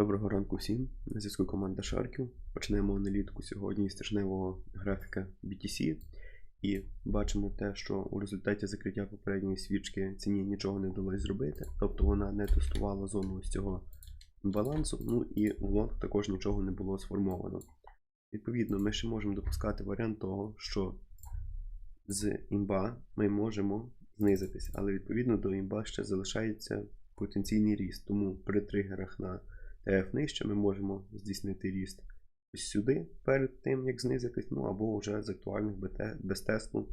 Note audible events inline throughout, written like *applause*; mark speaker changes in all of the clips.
Speaker 1: Доброго ранку всім. На зв'язку команда Шарків. Почнемо аналітику сьогодні з тижневого графіка BTC. І бачимо те, що у результаті закриття попередньої свічки ціні нічого не вдалося зробити. Тобто вона не тестувала зону ось цього балансу, ну і в лонг також нічого не було сформовано. Відповідно, ми ще можемо допускати варіант того, що з імба ми можемо знизитись, але відповідно до імба ще залишається потенційний ріст. Тому при тригерах на нижче ми можемо здійснити ріст ось сюди перед тим, як знизитись, ну або вже з актуальних без тесту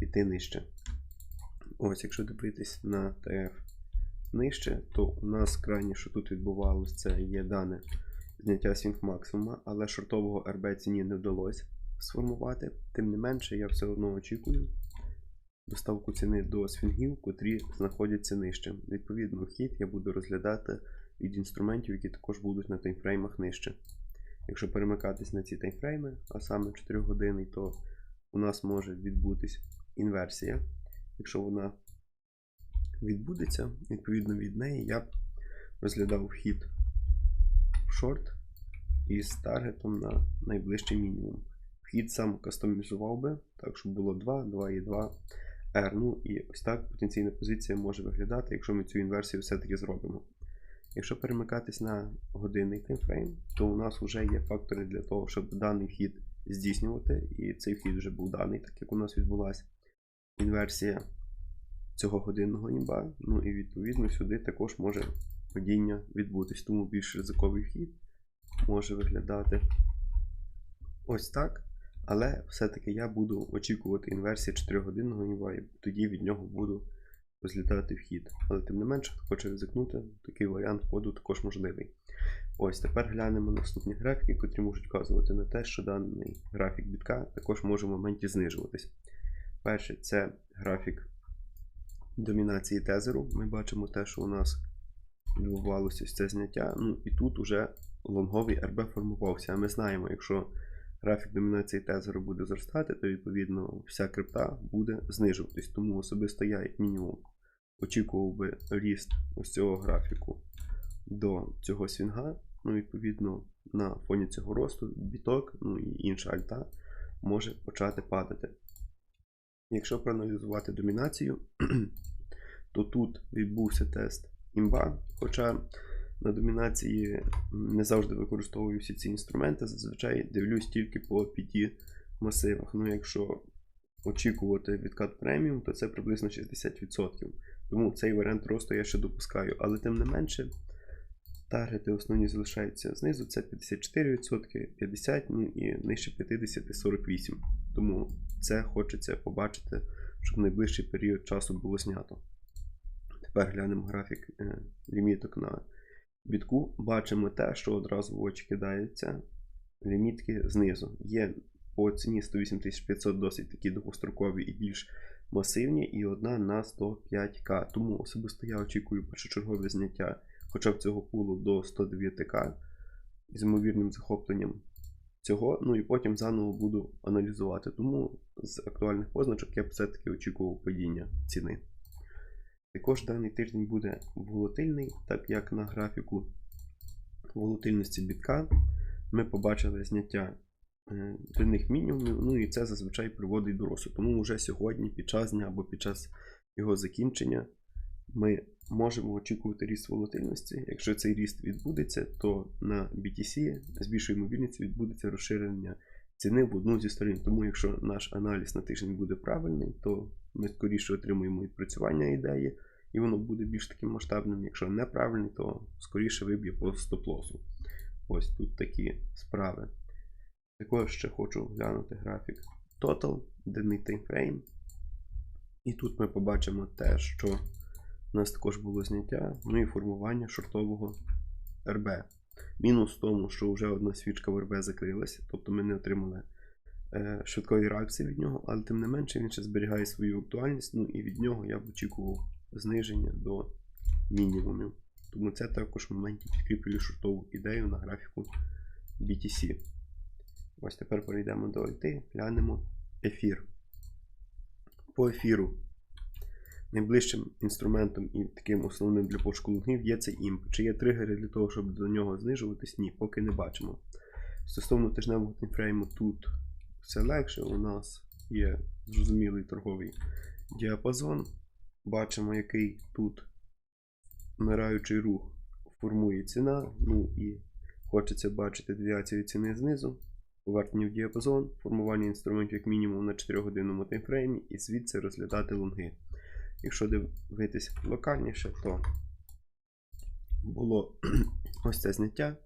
Speaker 1: піти нижче. Ось, якщо дивитись на TF нижче, то у нас крайнє, що тут відбувалося, це є дане зняття свінг максимума, але шортового РБ ціні не вдалося сформувати. Тим не менше, я все одно очікую доставку ціни до свінгів, котрі знаходяться нижче. Відповідно, вхід я буду розглядати від інструментів, які також будуть на таймфреймах нижче. Якщо перемикатись на ці таймфрейми, а саме 4 години, то у нас може відбутись інверсія. Якщо вона відбудеться, відповідно від неї я б розглядав вхід в шорт із таргетом на найближчий мінімум. Вхід сам кастомізував би, так щоб було 2, 2 і 2 R. Ну і ось так потенційна позиція може виглядати, якщо ми цю інверсію все-таки зробимо. Якщо перемикатись на годинний таймфрейм, то у нас вже є фактори для того, щоб даний вхід здійснювати, і цей вхід вже був даний, так як у нас відбулася інверсія цього годинного імба. Ну і відповідно сюди також може падіння відбутись, тому більш ризиковий вхід може виглядати ось так. Але все-таки я буду очікувати інверсії 4-годинного імба, і тоді від нього буду розглядати вхід. Але тим не менше, хто хоче ризикнути, такий варіант входу також можливий. Ось тепер глянемо наступні графіки, котрі можуть вказувати на те, що даний графік бітка також може в моменті знижуватись. Перший це графік домінації тезеру. Ми бачимо те, що у нас відбувалося ось це зняття. Ну і тут уже лонговий РБ формувався. А ми знаємо, якщо графік домінації тезеру буде зростати, то відповідно вся крипта буде знижуватись. Тому особисто я, як мінімум, очікував би ріст ось цього графіку до цього свінга. Ну, відповідно, на фоні цього росту біток, ну і інша альта може почати падати. Якщо проаналізувати домінацію, *clears throat* то тут відбувся тест імба. Хоча на домінації не завжди використовую всі ці інструменти, зазвичай дивлюсь тільки по PT масивах. Ну, якщо очікувати відкат преміум, то це приблизно 60%. Тому цей варіант росту я ще допускаю. Але тим не менше, таргети основні залишаються знизу, це 54%, 50%, ну і нижче 50% 48%. Тому це хочеться побачити, щоб в найближчий період часу було знято. Тепер глянемо графік е, ліміток на бітку. Бачимо те, що одразу в очі кидається лімітки знизу. Є по ціні 18500 досить такі довгострокові і більш масивні, і одна на 105к. Тому особисто я очікую першочергове зняття хоча б цього пулу до 109к з ймовірним захопленням цього. Ну і потім заново буду аналізувати. Тому з актуальних позначок я б все-таки очікував падіння ціни. Також даний тиждень буде волатильний, так як на графіку волатильності бітка ми побачили зняття дрібних мінімумів, ну і це зазвичай приводить до росту. Тому вже сьогодні, під час дня або під час його закінчення, ми можемо очікувати ріст волатильності. Якщо цей ріст відбудеться, то на BTC з більшою ймовірністю відбудеться розширення ціни в одну зі сторін. Тому, якщо наш аналіз на тиждень буде правильний, то ми скоріше отримуємо відпрацювання ідеї, і воно буде більш таким масштабним. Якщо неправильний, то скоріше виб'є по стоп-лосу. Ось тут такі справи. Також ще хочу глянути графік Total, денний таймфрейм. І тут ми побачимо те, що у нас також було зняття, ну і формування шортового РБ. Мінус в тому, що вже одна свічка в РБ закрилася, тобто ми не отримали е, швидкої реакції від нього, але тим не менше він ще зберігає свою актуальність, ну і від нього я б очікував зниження до мінімумів. Тому це також в моменті підкріплює шортову ідею на графіку BTC. Ось тепер перейдемо до альти, глянемо ефір. По ефіру найближчим інструментом і таким основним для пошуку лонгів є цей імп. Чи є тригери для того, щоб до нього знижуватись? Ні, поки не бачимо. Стосовно тижневого таймфрейму тут все легше. У нас є зрозумілий торговий діапазон. Бачимо, який тут вмираючий рух формує ціна. Ну і хочеться бачити девіацію ціни знизу, повернення діапазон, формування інструментів як мінімум на 4-годинному таймфреймі і звідси розглядати лонги. Якщо дивитись локальніше, то було *clears throat* ось це зняття,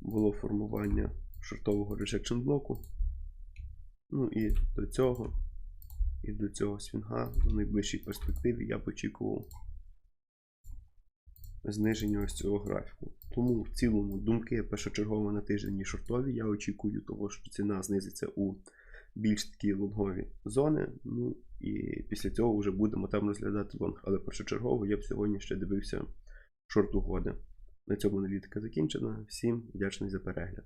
Speaker 1: було формування шортового rejection блоку. Ну і до цього, і до цього свінга в найближчій перспективі я б очікував зниження ось цього графіку. Тому в цілому думки першочергово на тиждень шортові. Я очікую того, що ціна знизиться у більш такі лонгові зони. Ну і після цього вже будемо там розглядати лонг. Але першочергово я б сьогодні ще дивився шорт угоди. На цьому аналітика закінчена. Всім вдячний за перегляд.